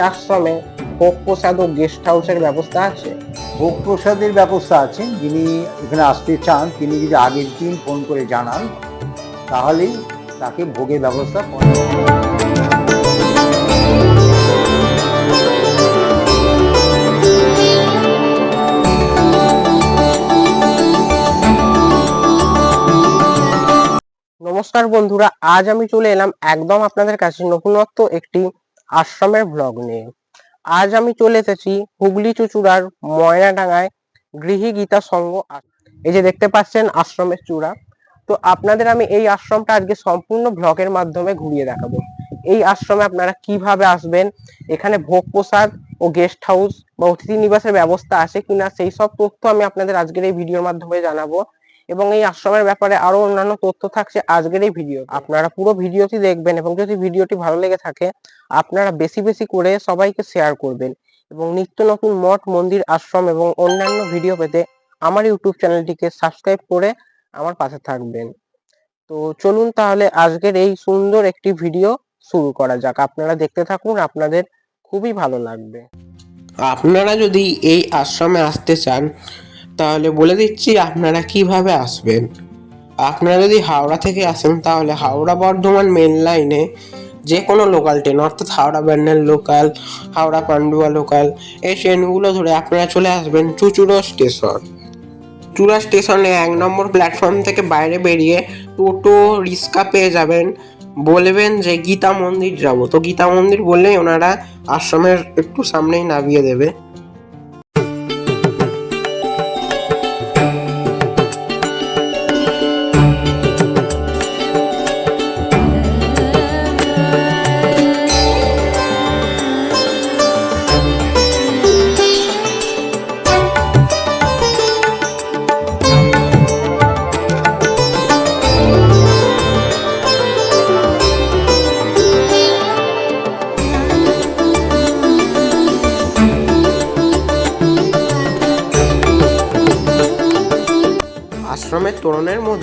আশ্রমে ভোগ প্রসাদ ও গেস্ট হাউসের ব্যবস্থা আছে। ভোগ প্রসাদের ব্যবস্থা আছে। যিনি এখানে আসতে চান তিনি যদি আগের দিন ফোন করে জানান তাহলেই তাকে ভোগের ব্যবস্থা করা নমস্কার বন্ধুরা আজ আমি চলে এলাম একদম আপনাদের কাছে নতুনত্ব একটি আশ্রমের ব্লগ নিয়ে। আজ আমি চলে এসেছি হুগলি চুচুড়ার ময়নাডাঙ্গায় গৃহী গীতা আ- এই যে দেখতে পাচ্ছেন আশ্রমের চূড়া। তো আপনাদের আমি এই আশ্রমটা আজকে সম্পূর্ণ ব্লগের মাধ্যমে ঘুরিয়ে দেখাবো। এই আশ্রমে আপনারা কীভাবে আসবেন, এখানে ভোগ প্রসাদ ও গেস্ট হাউস বা অতিথি নিবাসের ব্যবস্থা আছে কিনা সেই সব তথ্য আমি আপনাদের আজকের এই ভিডিওর মাধ্যমে জানাব। এবং এই আশ্রমের ব্যাপারে আরও অন্যান্য তথ্য থাকছে আজকের এই ভিডিও আপনারা পুরো ভিডিওটি দেখবেন এবং যদি ভিডিওটি ভালো লেগে থাকে, আপনারা বেশি বেশি করে সবাইকে শেয়ার করবেন এবং নিত্য নতুন মঠ, মন্দির, আশ্রম এবং অন্যান্য ভিডিও পেতে আমার ইউটিউব চ্যানেলটিকে সাবস্ক্রাইব করে আমার পাশে থাকবেন। তো চলুন তাহলে আজকের এই সুন্দর একটি ভিডিও শুরু করা যাক। আপনারা দেখতে থাকুন, আপনাদের খুবই ভালো লাগবে। আপনারা যদি এই আশ্রমে আসতে চান তাহলে বলে দিচ্ছি আপনারা কীভাবে আসবেন? আপনারা যদি হাওড়া থেকে আসেন তাহলে হাওড়া বর্ধমান মেন লাইনে যে কোনো লোকাল ট্রেন অর্থাৎ হাওড়া ব্যান্ডেল লোকাল হাওড়া পান্ডুয়া লোকাল এই ট্রেনগুলো ধরে আপনারা চলে আসবেন চুচুড়ো স্টেশন চুড়া স্টেশনে এক নম্বর প্ল্যাটফর্ম থেকে বাইরে বেরিয়ে টোটো, রিক্সা পেয়ে যাবেন। বলবেন যে গীতা মন্দির যাব। তো গীতা মন্দির বললেই ওনারা আশ্রমের একটু সামনেই নামিয়ে দেবে।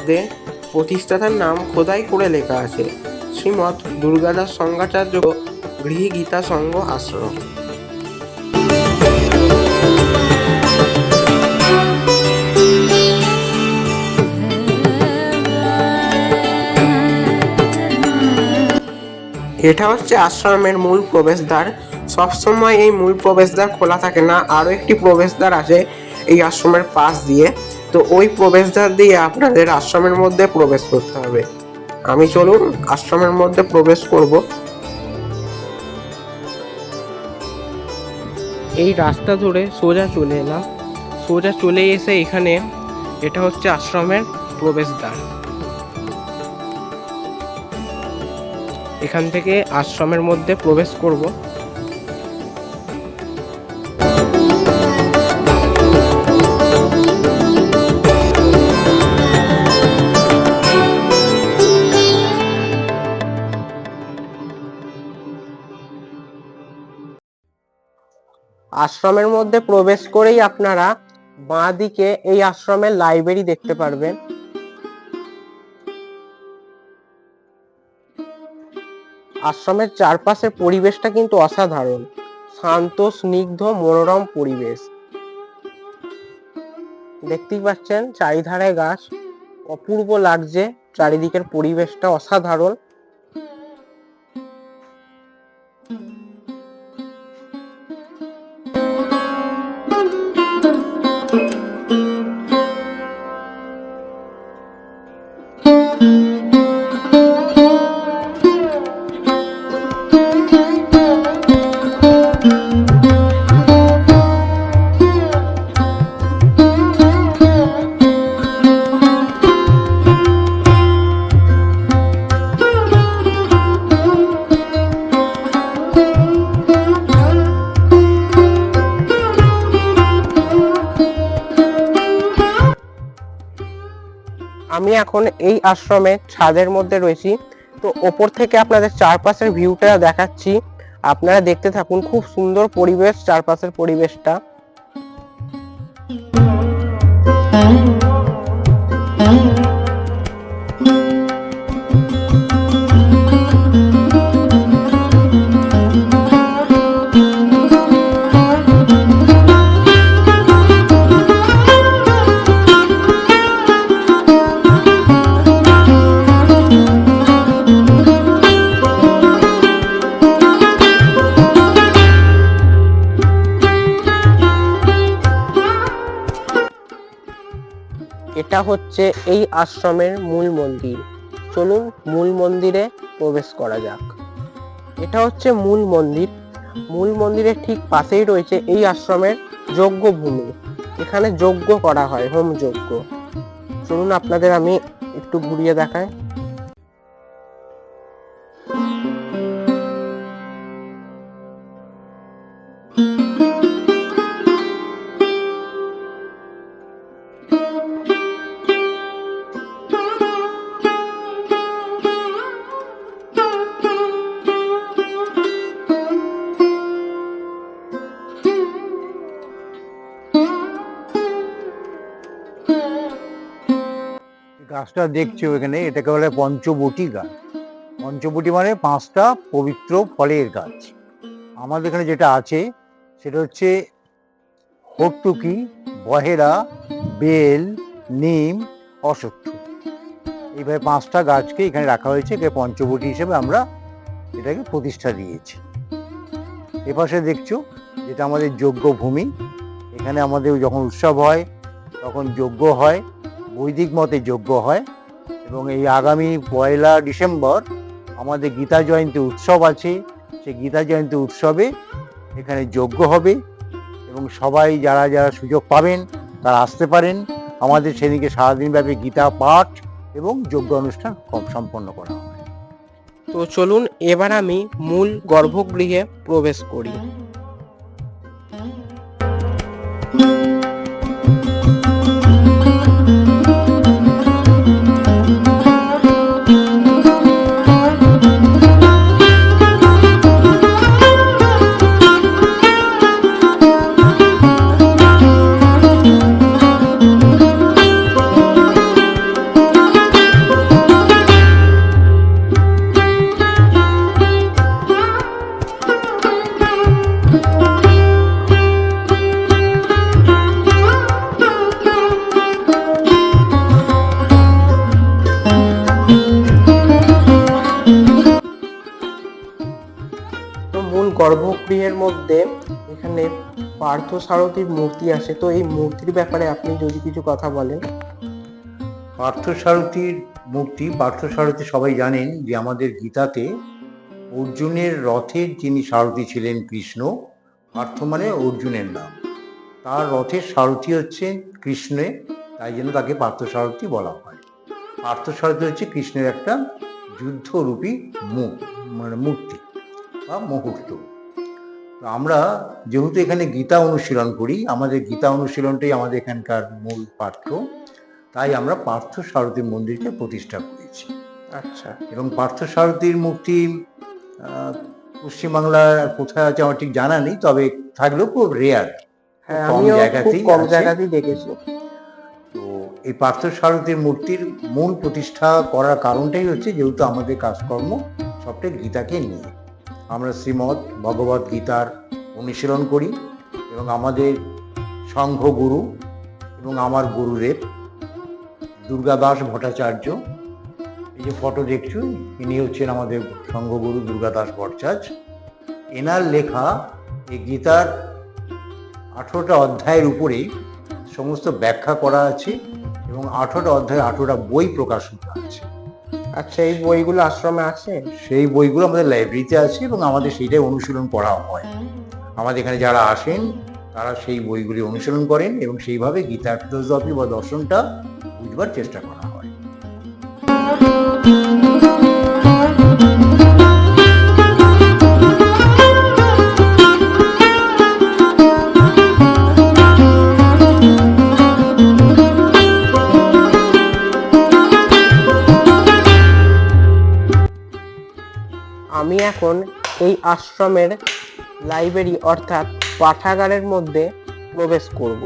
মধ্যে প্রতিষ্ঠাতার নাম খোদাই করে লেখা আছে। শ্রীমৎ দুর্গাদাস সংঘাচার্য গৃহী গীতা সংঘ আশ্রম। এটা হচ্ছে আশ্রমের মূল প্রবেশদ্বার। সবসময় এই মূল প্রবেশদ্বার খোলা থাকে না। আরও একটি প্রবেশদ্বার আছে এই আশ্রমের পাশ দিয়ে। তো ওই প্রবেশদ্বার দিয়ে আপনাদের আশ্রমের মধ্যে প্রবেশ করতে হবে। আমি চলুন আশ্রমের মধ্যে প্রবেশ করব। এই রাস্তা ধরে সোজা চলে এলাম। সোজা চলে এসে এখানে এটা হচ্ছে আশ্রমের প্রবেশদ্বার। এখান থেকে আশ্রমের মধ্যে প্রবেশ করব। আশ্রমের মধ্যে প্রবেশ করেই আপনারা বাঁ দিকে এই আশ্রমের লাইব্রেরি দেখতে পারবেন। আশ্রমের চারপাশের পরিবেশটা কিন্তু অসাধারণ। শান্ত, স্নিগ্ধ, মনোরম পরিবেশ। দেখতেই পাচ্ছেন, চারিধারে গাছ। অপূর্ব লাগছে, চারিদিকের পরিবেশটা অসাধারণ। এখন এই আশ্রমে ছাদের মধ্যে রয়েছি। তো ওপর থেকে আপনাদের চারপাশের ভিউটা দেখাচ্ছি। আপনারা দেখতে থাকুন খুব সুন্দর পরিবেশ, চারপাশের পরিবেশটা। এটা হচ্ছে এই আশ্রমের মূল মন্দির। চলুন মূল মন্দিরে প্রবেশ করা যাক। এটা হচ্ছে মূল মন্দির। মূল মন্দিরের ঠিক পাশেই রয়েছে এই আশ্রমের যজ্ঞ ভূমি এখানে যজ্ঞ করা হয়, হোম যজ্ঞ। চলুন আপনাদের আমি একটু ঘুরিয়ে দেখাই। গাছটা দেখছ এখানে এটাকে বলে পঞ্চবটি গাছ। পঞ্চবটি মানে পাঁচটা পবিত্র ফলের গাছ। আমাদের এখানে যেটা আছে, সেটা হচ্ছে হট্টুকি, বহেরা, বেল, নিম, অশ্বত্থ। এইভাবে পাঁচটা গাছকে এখানে রাখা হয়েছে, একে পঞ্চবটি হিসেবে আমরা এটাকে প্রতিষ্ঠা দিয়েছি। এপাশে দেখছ, যেটা আমাদের যজ্ঞ ভূমি এখানে আমাদের যখন উৎসব হয়, তখন যজ্ঞ হয়। বৈদিক মতে যজ্ঞ হয় এবং এই আগামী পয়লা ডিসেম্বর আমাদের গীতা জয়ন্তী উৎসব আছে, সেই গীতা জয়ন্তী উৎসবে এখানে যজ্ঞ হবে এবং সবাই যারা যারা সুযোগ পাবেন তারা আসতে পারেন। আমাদের সেদিকে সারাদিন ব্যাপী গীতা পাঠ এবং যজ্ঞ অনুষ্ঠান সম্পন্ন করা হয় তো চলুন এবার আমি মূল গর্ভগৃহে প্রবেশ করি। মূল গর্ভগৃহের মধ্যে এখানে পার্থ সারথীর মূর্তি আছে তো এই মূর্তির ব্যাপারে আপনি যদি কিছু কথা বলেন। পার্থসারথীর মূর্তি পার্থসারথী সবাই জানেন যে আমাদের গীতাতে অর্জুনের রথের যিনি সারথী ছিলেন কৃষ্ণ, পার্থ মানে অর্জুনের নাম। তার রথের সারথী হচ্ছে কৃষ্ণে, তাই জন্য তাকে পার্থসারথী বলা হয়। পার্থসারথী হচ্ছে কৃষ্ণের একটা যুদ্ধরূপী মুখ মানে মূর্তি। বা মুহূর্ত। তো আমরা যেহেতু এখানে গীতা অনুশীলন করি আমাদের গীতা অনুশীলনটাই আমাদের এখানকার মূল পাঠ্য তাই আমরা পার্থ সারথী মন্দিরকে প্রতিষ্ঠা করেছি। আচ্ছা। এবং পার্থ সারথীর মূর্তি পশ্চিমবাংলার কোথায় আছে আমার ঠিক জানা নেই তবে থাকলেও খুব রেয়ার হ্যাঁ কম জায়গাতেই কম জায়গাতেই দেখেছি। তো এই পার্থ সারথীর মূর্তির মূল প্রতিষ্ঠা করার কারণটাই হচ্ছে যেহেতু আমাদের কাজকর্ম সবটাই গীতাকে নিয়ে। আমরা শ্রীমৎ ভগবত গীতার অনুশীলন করি এবং আমাদের সংঘ গুরু এবং আমার গুরুদেব দুর্গাদাস ভট্টাচার্য, এই যে ফটো দেখছ, ইনি হচ্ছেন আমাদের সংঘগুরু দুর্গাদাস ভট্টাচার্য। এনার লেখা এই গীতার আঠেরোটা অধ্যায়ের উপরে সমস্ত ব্যাখ্যা করা আছে এবং আঠেরোটা অধ্যায়ে আঠেরোটা বই প্রকাশিত আছে। আচ্ছা এই বইগুলো আশ্রমে আছে? সেই বইগুলো আমাদের লাইব্রেরিতে আছে এবং আমাদের সেইটাই অনুশীলন করা হয়। আমাদের এখানে যারা আসেন, তারা সেই বইগুলি অনুশীলন করেন এবং সেইভাবে গীতার ফিলোসফি বা দর্শনটা বুঝবার চেষ্টা করা হয়। এই আশ্রমের লাইব্রেরি অর্থাৎ পাঠাগারের মধ্যে প্রবেশ করব।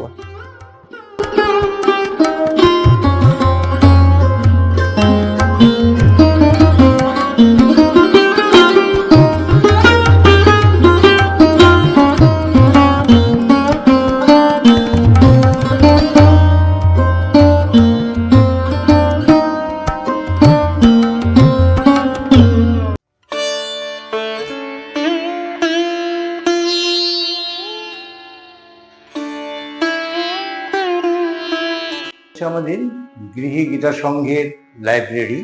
হচ্ছে আমাদের গৃহী গীতা সংঘের লাইব্রেরি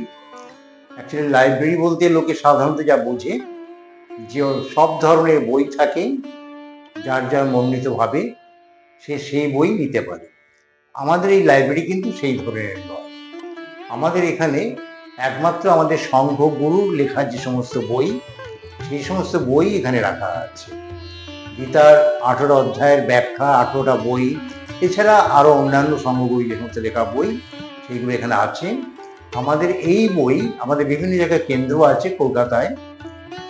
অ্যাকচুয়ালি লাইব্রেরি বলতে লোকে সাধারণত যা বোঝে, যে সব ধরনের বই থাকে, যার যার মনোনীতভাবে সে সেই বই নিতে পারে। আমাদের এই লাইব্রেরি কিন্তু সেই ধরনের নয়। আমাদের এখানে একমাত্র আমাদের সংঘ গুরুর লেখা যে সমস্ত বই, সেই সমস্ত বই এখানে রাখা আছে। গীতার আঠেরো অধ্যায়ের ব্যাখ্যা, আঠেরোটা বই এছাড়া আরও অন্যান্য সংঘগুলি যে সমস্ত লেখা বই সেইগুলো এখানে আছে। আমাদের এই বই, আমাদের বিভিন্ন জায়গায় কেন্দ্র আছে কলকাতায়।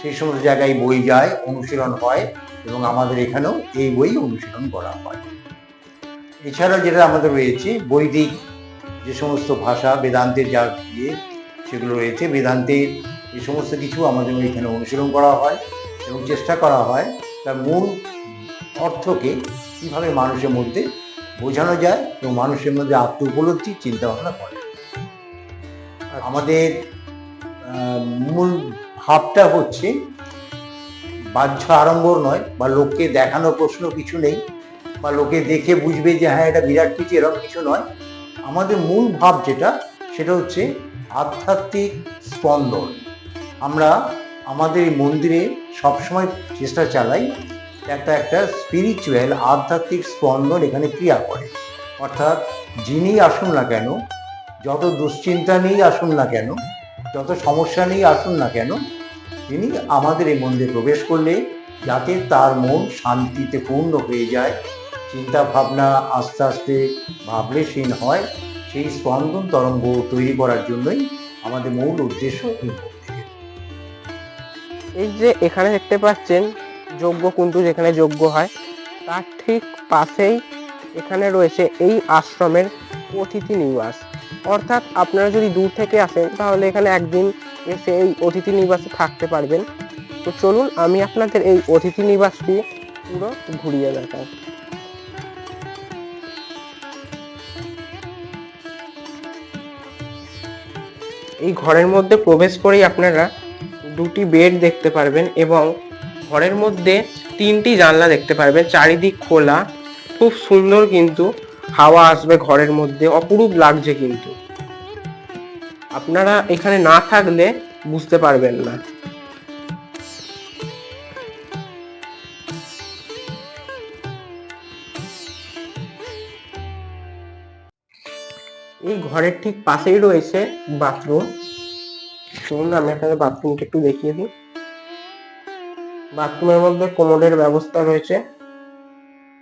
সেই সমস্ত জায়গায় বই যায়, অনুশীলন হয় এবং আমাদের এখানেও এই বই অনুশীলন করা হয়। এছাড়া যেটা আমাদের রয়েছে, বৈদিক যে সমস্ত ভাষা, বেদান্তের যা দিয়ে সেগুলো রয়েছে বেদান্তের এই সমস্ত কিছু আমাদের এখানে অনুশীলন করা হয় এবং চেষ্টা করা হয়। তার মূল অর্থকে কীভাবে মানুষের মধ্যে বোঝানো যায় এবং মানুষের মধ্যে আত্ম উপলব্ধি চিন্তা ভাবনা করে আমাদের মূল ভাবটা হচ্ছে বাহ্য আড়ম্বর নয় বা লোককে দেখানো প্রশ্ন কিছু নেই বা লোকে দেখে বুঝবে যে হ্যাঁ এটা বিরাট কিছু এরকম কিছু নয়। আমাদের মূল ভাব যেটা সেটা হচ্ছে আধ্যাত্মিক স্পন্দন। আমরা আমাদের এই মন্দিরে সবসময় চেষ্টা চালাই একটা একটা স্পিরিচুয়াল আধ্যাত্মিক স্পন্দন এখানে ক্রিয়া করে। অর্থাৎ যিনি আসুন না কেন, যত দুশ্চিন্তা নিয়েই আসুন না কেন, যত সমস্যা নিয়েই আসুন না কেন, তিনি আমাদের এই মন্দিরে প্রবেশ করলে যাতে তার মন শান্তিতে পূর্ণ হয়ে যায়। চিন্তা ভাবনা আস্তে আস্তে ভাবলেশীন হয়। সেই স্পন্দন তরঙ্গ তৈরি করার জন্যই আমাদের মূল উদ্দেশ্য এই এই যে এখানে দেখতে পাচ্ছেন যজ্ঞ কুণ্ডু যেখানে যজ্ঞ হয়, তার ঠিক পাশেই এখানে রয়েছে এই আশ্রমের অতিথি নিবাস। অর্থাৎ আপনারা যদি দূর থেকে আসেন, তাহলে এখানে একদিন এসে এই অতিথি নিবাসে থাকতে পারবেন। তো চলুন, আমি আপনাদের এই অতিথি নিবাসটি পুরো ঘুরিয়ে দেখাই। এই ঘরের মধ্যে প্রবেশ করেই আপনারা দুটি বেড দেখতে পারবেন এবং ঘরের মধ্যে তিনটি জানলা দেখতে পারবেন চারিদিক খোলা। খুব সুন্দর কিন্তু হাওয়া আসবে ঘরের মধ্যে, অপরূপ লাগছে কিন্তু। আপনারা এখানে না থাকলে বুঝতে পারবেন না। এই ঘরের ঠিক পাশেই রয়েছে বাথরুম। শুনুন আমি আপনাদের বাথরুমটা একটু দেখিয়ে দিই। বাথরুমের মধ্যে কোমোডের ব্যবস্থা রয়েছে।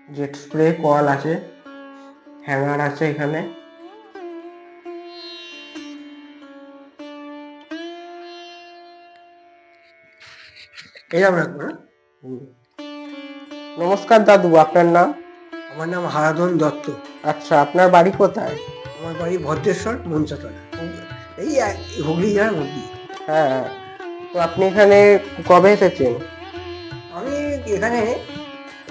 জেট স্প্রে কল আছে হ্যাঙ্গার আছে এখানে? নমস্কার দাদু আপনার নাম? আমার নাম হারাধন দত্ত। আচ্ছা আপনার বাড়ি কোথায়? আমার বাড়ি ভদ্রেশ্বর মঞ্চাতলা এই হুগলি জেলার মধ্যে হ্যাঁ। তো আপনি এখানে কবে এসেছেন? এখানে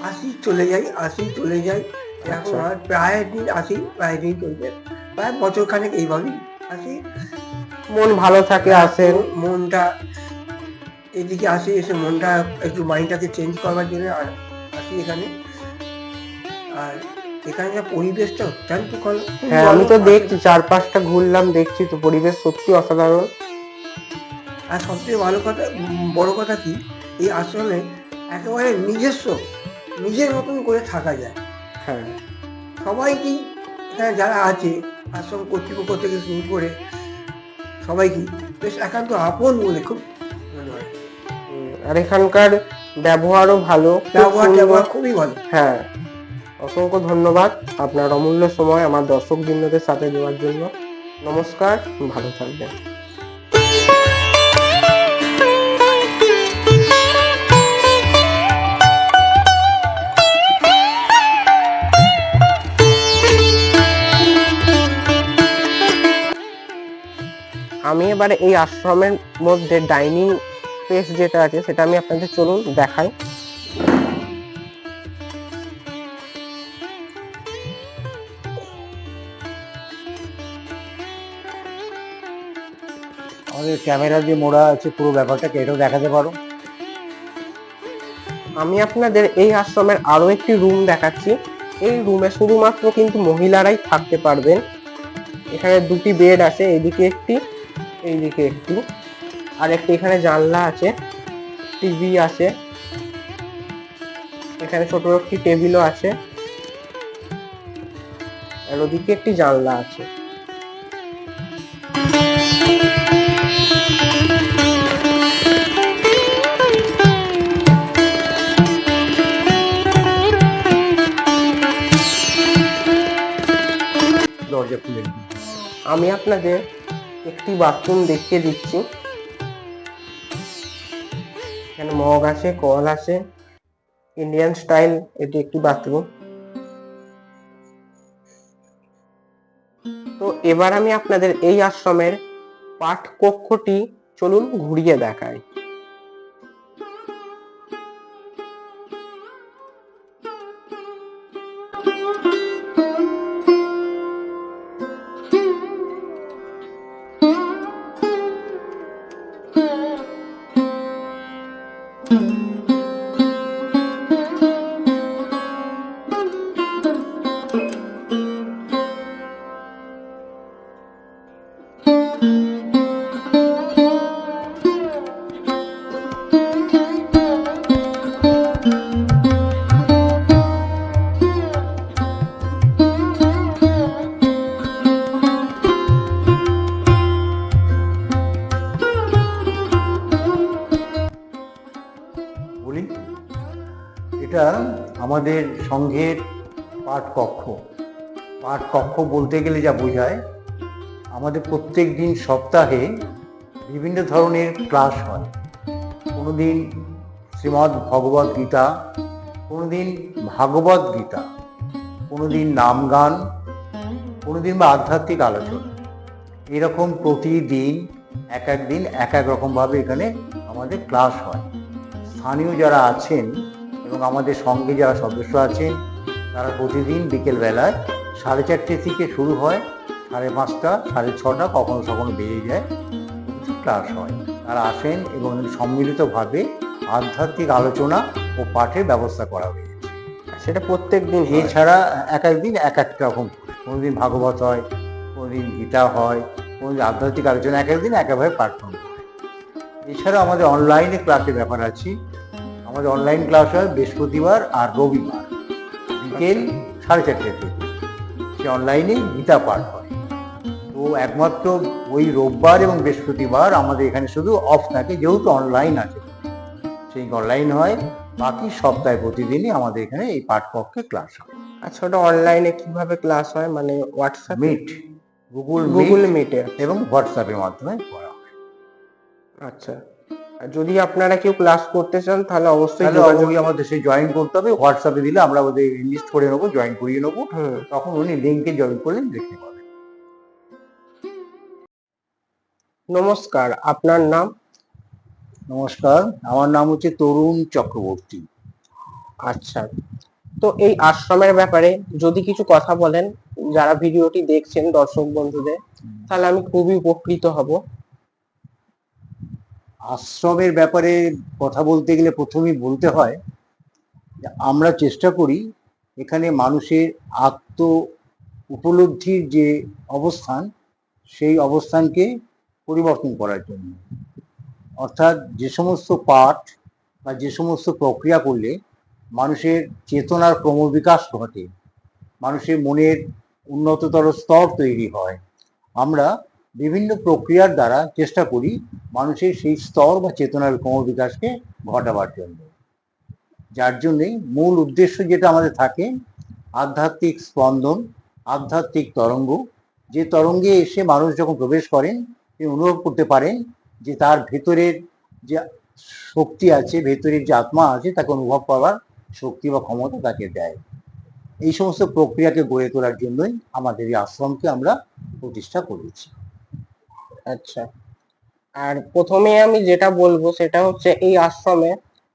আসি চলে যাই আসি চলে যাই। এখন আচ্ছা। আর প্রায় দিন আসি প্রায় দিন চলবে। প্রায় বছর খানেক এইভাবেই আসি মন ভালো থাকে আসেন মনটা এদিকে আসি এসে মনটা একটু মাইন্ডটাকে চেঞ্জ করবার জন্য আসি এখানে। আর এখানে যা পরিবেশটা অত্যন্ত ভালো হ্যাঁ আমি তো দেখছি চারপাশটা ঘুরলাম দেখছি তো পরিবেশ সত্যি অসাধারণ। আর সবচেয়ে ভালো কথা বড় কথা কি এই আশ্রমে একেবারে নিজস্ব নিজের মতন করে থাকা যায়। হ্যাঁ। সবাই কি এখানে যারা আছে আশ্রম কর্তৃপক্ষ থেকে শুরু করে সবাই কি বেশ একান্ত আপন বলে খুব মনে হয়। আর এখানকার ব্যবহারও ভালো ব্যবহার ব্যবহার খুবই ভালো। হ্যাঁ। অসংখ্য ধন্যবাদ আপনার অমূল্য সময় আমার দর্শক বৃন্দদের সাথে দেওয়ার জন্য। নমস্কার ভালো থাকবেন। আমি এবারে এই আশ্রমের মধ্যে ডাইনিং স্পেস যেটা আছে সেটা আমি আপনাদের চলুন দেখাই। আমাদের ক্যামেরা দিয়ে মোড়া আছে পুরো ব্যাপারটাকে এটাও দেখাতে পারো। আমি আপনাদের এই আশ্রমের আরও একটি রুম দেখাচ্ছি। এই রুমে শুধুমাত্র কিন্তু মহিলারাই থাকতে পারবেন। এখানে দুটি বেড আছে এদিকে একটি এইদিকে একটি। আর একটি এখানে জানলা আছে টিভি আছে। এখানে ছোট একটি টেবিলও আছে। আর ওদিকে একটি জানলা আছে। দরজা খুলে আমি আপনাদের একটি বাথরুম দেখিয়ে দিচ্ছি। এখানে মগ আছে কল আছে ইন্ডিয়ান স্টাইল এটি একটি বাথরুম। তো এবার আমি আপনাদের এই আশ্রমের পাঠ কক্ষটি চলুন ঘুরিয়ে দেখাই। সংঘের পাঠকক্ষ। পাঠকক্ষ বলতে গেলে যা বোঝায়, আমাদের প্রত্যেক দিন সপ্তাহে বিভিন্ন ধরনের ক্লাস হয়। কোনো দিন শ্রীমদ্ ভগবদ গীতা কোনো দিন ভাগবত গীতা কোনো দিন নাম গান কোনো দিন বা আধ্যাত্মিক আলোচনা। এরকম প্রতিদিন, এক এক দিন, এক এক রকমভাবে এখানে আমাদের ক্লাস হয়। স্থানীয় যারা আছেন এবং আমাদের সঙ্গে যারা সদস্য আছেন তারা প্রতিদিন বিকেলবেলায় সাড়ে চারটে থেকে শুরু হয় সাড়ে পাঁচটা সাড়ে ছটা কখনো কখনো বেরিয়ে যায় ক্লাস হয়। তারা আসেন এবং সম্মিলিতভাবে আধ্যাত্মিক আলোচনা ও পাঠের ব্যবস্থা করা হয়েছে। সেটা প্রত্যেক দিন এছাড়া এক এক দিন এক এক রকম কোনোদিন ভাগবত হয় কোনোদিন গীতা হয় কোনোদিন আধ্যাত্মিক আলোচনা এক একদিন একভাবে পাঠ্যক্রম হয়। এছাড়া আমাদের অনলাইনে ক্লাসের ব্যাপার আছে। আমাদের অনলাইন ক্লাস হয় বৃহস্পতিবার আর রবিবার। বিকেল সাড়ে চারটে থেকে। সে অনলাইনে গীতা পাঠ হয়। তো একমাত্র ওই রোববার এবং বৃহস্পতিবার আমাদের এখানে শুধু অফ থাকে যেহেতু অনলাইন আছে। সেই অনলাইন হয় বাকি সপ্তাহে প্রতিদিনই আমাদের এখানে এই পাঠকক্ষে ক্লাস হয়। আচ্ছা ওটা অনলাইনে কীভাবে ক্লাস হয়? মানে হোয়াটসঅ্যাপ মিট গুগল গুগল মিটে এবং হোয়াটসঅ্যাপের মাধ্যমে করা হয়। আচ্ছা। যদি আপনারা কেউ ক্লাস করতে চান তাহলে অবশ্যই যোগাযোগ আমাদের সেই জয়েন করতে হবে। হোয়াটসঅ্যাপে দিলে আমরা ওদের লিস্ট করে নেব জয়েন করিয়ে নেব। তখন উনি লিঙ্কে জয়েন করলেন দেখতে পাবেন। নমস্কার আপনার নাম? নমস্কার আমার নাম হচ্ছে তরুণ চক্রবর্তী। আচ্ছা তো এই আশ্রমের ব্যাপারে যদি কিছু কথা বলেন যারা ভিডিওটি দেখছেন দর্শক বন্ধুদের তাহলে আমি খুবই উপকৃত হব। আশ্রমের ব্যাপারে কথা বলতে গেলে প্রথমেই বলতে হয় আমরা চেষ্টা করি এখানে মানুষের আত্ম উপলব্ধির যে অবস্থান, সেই অবস্থানকে পরিবর্তন করার জন্য। অর্থাৎ যে সমস্ত পাঠ বা যে সমস্ত প্রক্রিয়া করলে মানুষের চেতনার ক্রমবিকাশ ঘটে, মানুষের মনের উন্নততর স্তর তৈরি হয়। আমরা বিভিন্ন প্রক্রিয়ার দ্বারা চেষ্টা করি মানুষের সেই স্তর বা চেতনার ক্রমবিকাশকে ঘটাবার জন্য। যার জন্যেই মূল উদ্দেশ্য যেটা আমাদের থাকে, আধ্যাত্মিক স্পন্দন, আধ্যাত্মিক তরঙ্গ। যে তরঙ্গে এসে মানুষ যখন প্রবেশ করেন, তিনি অনুভব করতে পারেন যে তার ভেতরের যে শক্তি আছে, ভেতরের যে আত্মা আছে, তাকে অনুভব করার শক্তি বা ক্ষমতা তাকে দেয়। এই সমস্ত প্রক্রিয়াকে গড়ে তোলার জন্যই আমাদের এই আশ্রমকে আমরা প্রতিষ্ঠা করেছি। আচ্ছা। আর প্রথমে আমি যেটা বলব সেটা হচ্ছে এই আশ্রমে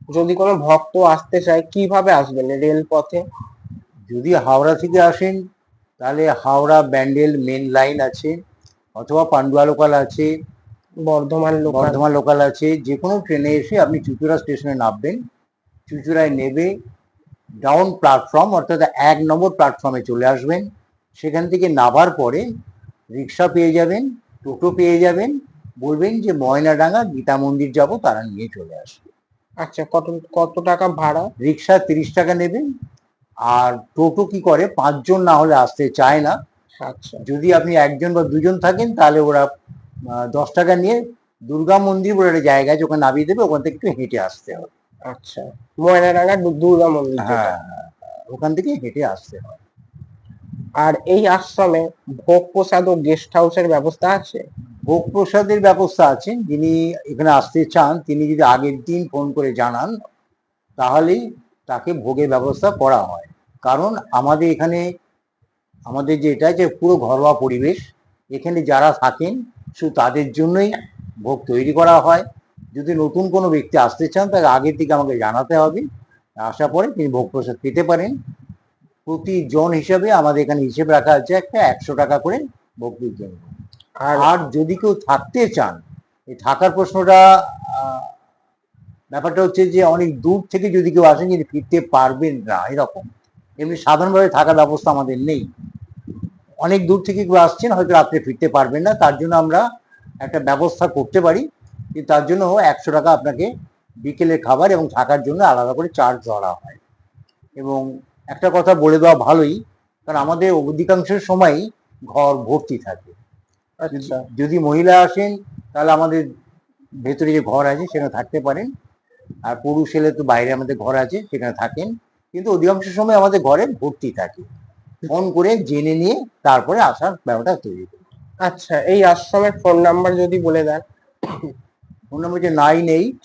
যদি কোনো ভক্ত আসতে চায় কীভাবে আসবেন রেল পথে যদি হাওড়া থেকে আসেন তাহলে হাওড়া ব্যান্ডেল মেন লাইন আছে অথবা পান্ডুয়া লোকাল আছে বর্ধমান লোকাল। বর্ধমান লোকাল আছে যে কোনো ট্রেনে এসে আপনি চুচুড়া স্টেশনে নামবেন চুচুড়ায় নেবে ডাউন প্ল্যাটফর্ম অর্থাৎ এক নম্বর প্ল্যাটফর্মে চলে আসবেন সেখান থেকে নামার পরে রিক্সা পেয়ে যাবেন টোটো পেয়ে যাবেন। বলবেন যে ময়নাডাঙ্গা গীতা মন্দির যাব তারা নিয়ে চলে আসবে। আচ্ছা কত কত টাকা ভাড়া? রিক্সা তিরিশ টাকা নেবেন। আর টোটো কি করে? পাঁচজন না হলে আসতে চায় না। আচ্ছা। যদি আপনি একজন বা দুজন থাকেন তাহলে ওরা দশ টাকা নিয়ে দুর্গা মন্দির বলে একটা জায়গা আছে ওখানে নামিয়ে দেবে ওখান থেকে একটু হেঁটে আসতে হবে। আচ্ছা। ময়নাডাঙ্গা দুর্গা মন্দির হ্যাঁ ওখান থেকে হেঁটে আসতে হয় আর এই আশ্রমে ভোগ প্রসাদ ও গেস্ট হাউসের ব্যবস্থা আছে? ভোগ প্রসাদের ব্যবস্থা আছে। যিনি এখানে আসতে চান, তিনি যদি আগের দিন ফোন করে জানান, তাহলেই তাকে ভোগের ব্যবস্থা করা হয়। কারণ আমাদের এখানে, আমাদের যেটা যে পুরো ঘরোয়া পরিবেশ, এখানে যারা থাকেন, শুধু তাদের জন্যই ভোগ তৈরি করা হয়। যদি নতুন কোনো ব্যক্তি আসতে চান, তাকে আগের থেকে আমাকে জানাতে হবে। আসার পরে তিনি ভোগ প্রসাদ পেতে পারেন। প্রতি জন হিসাবে আমাদের এখানে হিসেব রাখা আছে একটা একশো টাকা করে ভক্তির জন্য। আর আর যদি কেউ থাকতে চান এই থাকার প্রশ্নটা ব্যাপারটা হচ্ছে যে অনেক দূর থেকে যদি কেউ আসেন যদি ফিরতে পারবেন না এরকম এমনি সাধারণভাবে থাকার ব্যবস্থা আমাদের নেই। অনেক দূর থেকে কেউ আসছেন হয়তো রাত্রে ফিরতে পারবেন না তার জন্য আমরা একটা ব্যবস্থা করতে পারি। কিন্তু তার জন্য একশো টাকা আপনাকে বিকেলের খাবার এবং থাকার জন্য আলাদা করে চার্জ ধরা হয়। এবং একটা কথা বলে দেওয়া ভালোই কারণ আমাদের অধিকাংশ সময়ই ঘর ভর্তি থাকে। আচ্ছা। যদি মহিলা আসেন তাহলে আমাদের ভেতরে যে ঘর আছে সেখানে থাকতে পারেন। আর পুরুষ এলে তো বাইরে আমাদের ঘর আছে সেখানে থাকেন। কিন্তু অধিকাংশ সময় আমাদের ঘরে ভর্তি থাকে। ফোন করে জেনে নিয়ে তারপরে আসার ব্যাপারটা তৈরি করি। আচ্ছা এই আশ্রমের ফোন নাম্বার যদি বলে দেন। ফোন নাম্বার হচ্ছে nine eight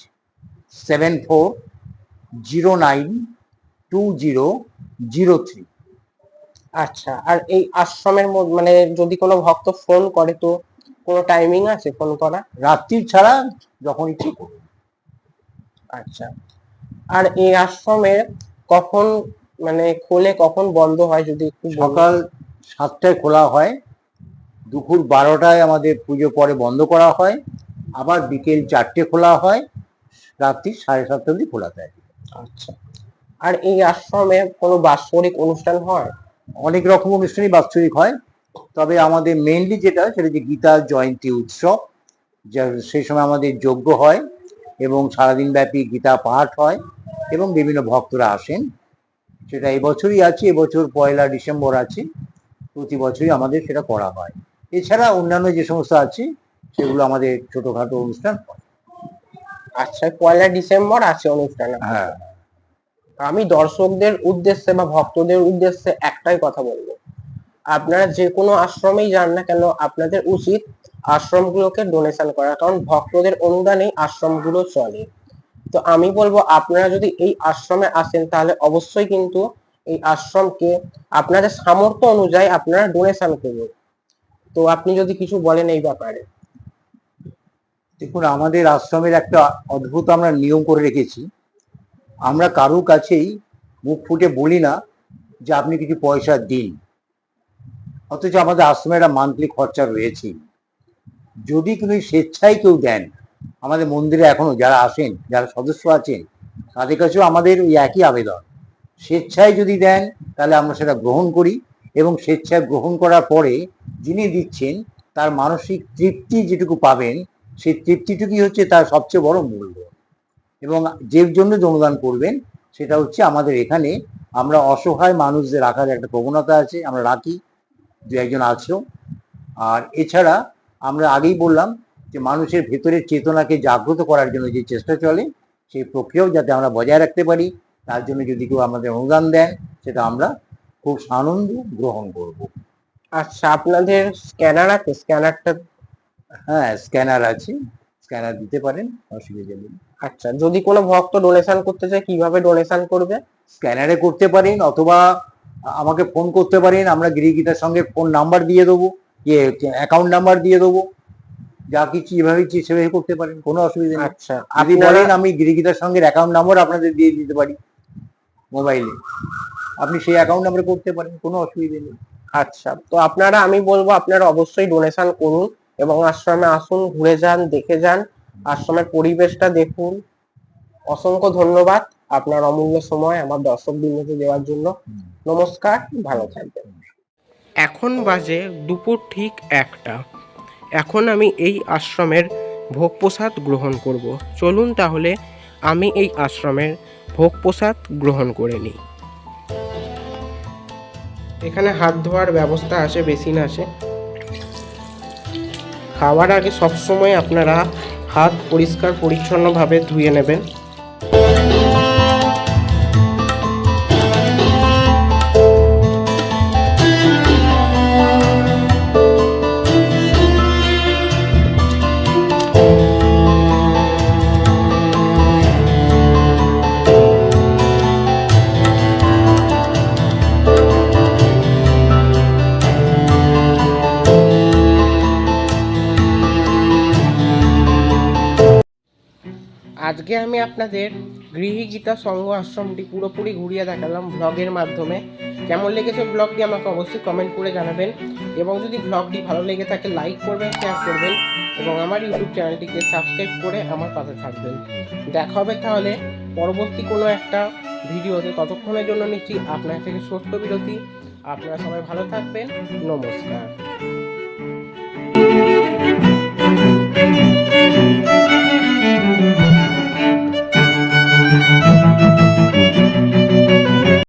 seven four zero nine two zero zero three. আচ্ছা আর এই আশ্রমের মধ্যে মানে যদি কোনো ভক্ত ফোন করে তো কোনো টাইমিং আছে ফোন করা? রাত্রির ছাড়া যখন ইচ্ছে করুন আচ্ছা আর এই আশ্রমে কখন মানে খোলে কখন বন্ধ হয় যদি একটু। সকাল সাতটায় খোলা হয় দুপুর বারোটায় আমাদের পুজো পরে বন্ধ করা হয় আবার বিকেল চারটে খোলা হয় রাত্রি সাড়ে সাতটা অবধি খোলা থাকে। আচ্ছা আর এই আশ্রমে কোনো বাৎসরিক অনুষ্ঠান হয়? অনেক রকম অনুষ্ঠানই বাৎসরিক হয়। তবে আমাদের মেনলি যেটা সেটা যে গীতা জয়ন্তী উৎসব যা সেই সময় আমাদের যজ্ঞ হয় এবং সারাদিন ব্যাপী গীতা পাঠ হয় এবং বিভিন্ন ভক্তরা আসেন। সেটা এবছরই আছে এবছর পয়লা ডিসেম্বর আছে প্রতি বছরই আমাদের সেটা করা হয়। এছাড়া অন্যান্য যে সমস্ত আছে সেগুলো আমাদের ছোটখাটো অনুষ্ঠান হয়। আচ্ছা পয়লা ডিসেম্বর আছে অনুষ্ঠান। হ্যাঁ। আমি দর্শকদের উদ্দেশ্যে বা ভক্তদের উদ্দেশ্যে একটাই কথা বলব। আপনারা যে কোনো আশ্রমেই যান না কেন, আপনাদের উচিত আশ্রমগুলোকে ডোনেশন করা, কারণ ভক্তদের অনুদানেই আশ্রমগুলো চলে। তো আমি বলব, আপনারা যদি এই আশ্রমে আসেন, তাহলে অবশ্যই কিন্তু এই আশ্রমকে আপনাদের সামর্থ্য অনুযায়ী আপনারা ডোনেশন করুন। তো আপনি যদি কিছু বলেন এই ব্যাপারে। দেখুন, আমাদের আশ্রমের একটা অদ্ভুত আমরা নিয়ম করে রেখেছি। আমরা কারোর কাছেই মুখ ফুটে বলি না যে আপনি কিছু পয়সা দিন। অথচ আমাদের আশ্রমে একটা মান্থলি খরচা রয়েছে। যদি কোনো স্বেচ্ছায় কেউ দেন, আমাদের মন্দিরে এখনও যারা আসেন, যারা সদস্য আছেন, তাদের কাছেও আমাদের ওই একই আবেদন। স্বেচ্ছায় যদি দেন, তাহলে আমরা সেটা গ্রহণ করি এবং স্বেচ্ছায় গ্রহণ করার পরে যিনি দিচ্ছেন, তার মানসিক তৃপ্তি যেটুকু পাবেন, সেই তৃপ্তিটুকুই হচ্ছে তার সবচেয়ে বড় মূল্য। এবং যে জন্য অনুদান করবেন সেটা হচ্ছে আমাদের এখানে আমরা অসহায় মানুষদের রাখার একটা প্রবণতা আছে আমরা রাখি দু একজন আছেও। আর এছাড়া আমরা আগেই বললাম যে মানুষের ভেতরের চেতনাকে জাগ্রত করার জন্য যে চেষ্টা চলে সেই প্রক্রিয়াও যাতে আমরা বজায় রাখতে পারি তার জন্য যদি কেউ আমাদের অনুদান দেন সেটা আমরা খুব সানন্দ গ্রহণ করব। আচ্ছা আপনাদের স্ক্যানার আছে? স্ক্যানারটা হ্যাঁ স্ক্যানার আছে। স্ক্যানার দিতে পারেন অসুবিধা নেই। আচ্ছা যদি কোনো ভক্ত ডোনেশন করতে চায় কীভাবে ডোনেশন করবে? স্ক্যানারে করতে পারেন অথবা আমাকে ফোন করতে পারেন আমরা গিরিগিটার সঙ্গে ফোন নাম্বার দিয়ে দেবো ইয়ে অ্যাকাউন্ট নাম্বার দিয়ে দেবো। যা কিছু ইচ্ছে সেভাবে করতে পারেন কোনো অসুবিধা নেই। আচ্ছা যদি আপনারা বলেন আমি গিরিগিটার সঙ্গে অ্যাকাউন্ট নাম্বার আপনাদের দিয়ে দিতে পারি মোবাইলে আপনি সেই অ্যাকাউন্ট নাম্বারে করতে পারেন কোনো অসুবিধা নেই। আচ্ছা তো আপনারা আমি বলব আপনারা অবশ্যই ডোনেশন করুন। এবং আশ্রমে আসুন, ঘুরে যান, দেখে যান। আশ্রমের পরিবেশটা দেখুন। অসংখ্য ধন্যবাদ আপনার অমূল্য সময় আমার দর্শক বিন্দুতে দেওয়ার জন্য। নমস্কার, ভালো থাকবেন। এখন বাজে দুপুর ঠিক একটা। এখন আমি এই আশ্রমের ভোগ প্রসাদ গ্রহণ করব। চলুন তাহলে আমি এই আশ্রমের ভোগ প্রসাদ গ্রহণ করে নিই। এখানে হাত ধোয়ার ব্যবস্থা আছে, বেসিন আছে। খাওয়ার আগে সবসময় আপনারা হাত পরিষ্কার পরিচ্ছন্নভাবে ধুয়ে নেবেন। আজকে আমি আপনাদের গৃহীগীতা সংঘ আশ্রমটি পুরোপুরি ঘুরিয়ে দেখালাম ব্লগের মাধ্যমে। কেমন লেগেছে ব্লগটি আমাকে অবশ্যই কমেন্ট করে জানাবেন। এবং যদি ব্লগটি ভালো লেগে থাকে লাইক করবেন শেয়ার করবেন এবং আমার ইউটিউব চ্যানেলটিকে সাবস্ক্রাইব করে আমার পাশে থাকবেন। দেখা হবে তাহলে পরবর্তী কোনো একটা ভিডিওতে। ততক্ষণের জন্য নিচ্ছি আপনার থেকে ছোট্ট বিরতি। আপনারা সবাই ভালো থাকবেন। নমস্কার।